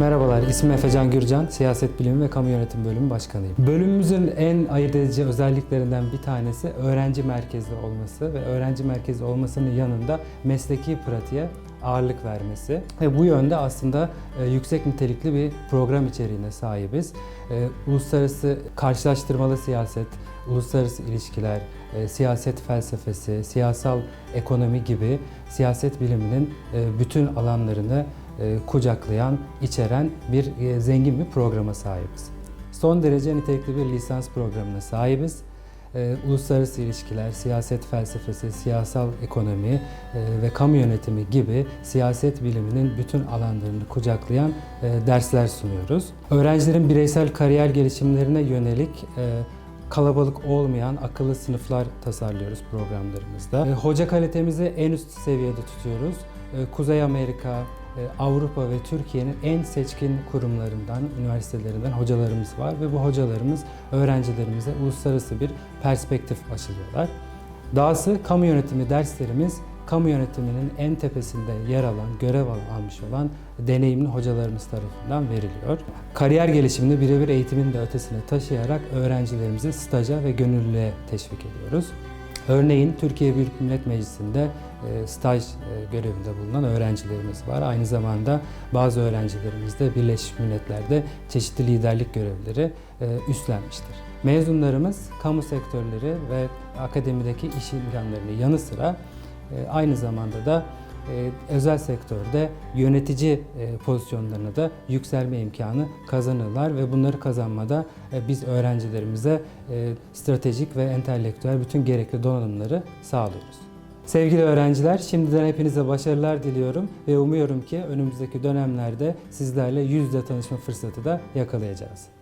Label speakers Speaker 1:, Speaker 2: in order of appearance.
Speaker 1: Merhabalar, ismim Efecan Gürcan, Siyaset Bilimi ve Kamu Yönetim Bölümü Başkanıyım. Bölümümüzün en ayırt edici özelliklerinden bir tanesi öğrenci merkezli olması ve öğrenci merkezli olmasının yanında mesleki pratiğe ağırlık vermesi. Ve bu yönde aslında e, yüksek nitelikli bir program içeriğine sahibiz. E, uluslararası karşılaştırmalı siyaset, uluslararası ilişkiler, e, siyaset felsefesi, siyasal ekonomi gibi siyaset biliminin bütün alanlarını kucaklayan, içeren bir e, zengin bir programa sahibiz. Son derece nitelikli bir lisans programına sahibiz. E, Uluslararası ilişkiler, siyaset felsefesi, siyasal ekonomi e, ve kamu yönetimi gibi siyaset biliminin bütün alanlarını kucaklayan e, dersler sunuyoruz. Öğrencilerin bireysel kariyer gelişimlerine yönelik e, kalabalık olmayan akıllı sınıflar tasarlıyoruz programlarımızda. E, Hoca kalitemizi en üst seviyede tutuyoruz. E, Kuzey Amerika, e, Avrupa ve Türkiye'nin en seçkin kurumlarından, üniversitelerinden hocalarımız var ve bu hocalarımız öğrencilerimize uluslararası bir perspektif aşılıyorlar. Dahası kamu yönetimi derslerimiz kamu yönetiminin en tepesinde yer alan, görev al- almış olan deneyimli hocalarımız tarafından veriliyor. Kariyer gelişimini birebir eğitimin de ötesine taşıyarak öğrencilerimizi staja ve gönüllülüğe teşvik ediyoruz. Örneğin Türkiye Büyük Millet Meclisi'nde e, staj e, görevinde bulunan öğrencilerimiz var. Aynı zamanda bazı öğrencilerimiz de Birleşmiş Milletler'de çeşitli liderlik görevleri e, üstlenmiştir. Mezunlarımız kamu sektörleri ve akademideki iş imkanlarının yanı sıra aynı zamanda da özel sektörde yönetici e, pozisyonlarına da yükselme imkanı kazanırlar ve bunları kazanmada e, biz öğrencilerimize e, stratejik ve entelektüel bütün gerekli donanımları sağlıyoruz. Sevgili öğrenciler, şimdiden hepinize başarılar diliyorum ve umuyorum ki önümüzdeki dönemlerde sizlerle yüz yüze tanışma fırsatı da yakalayacağız.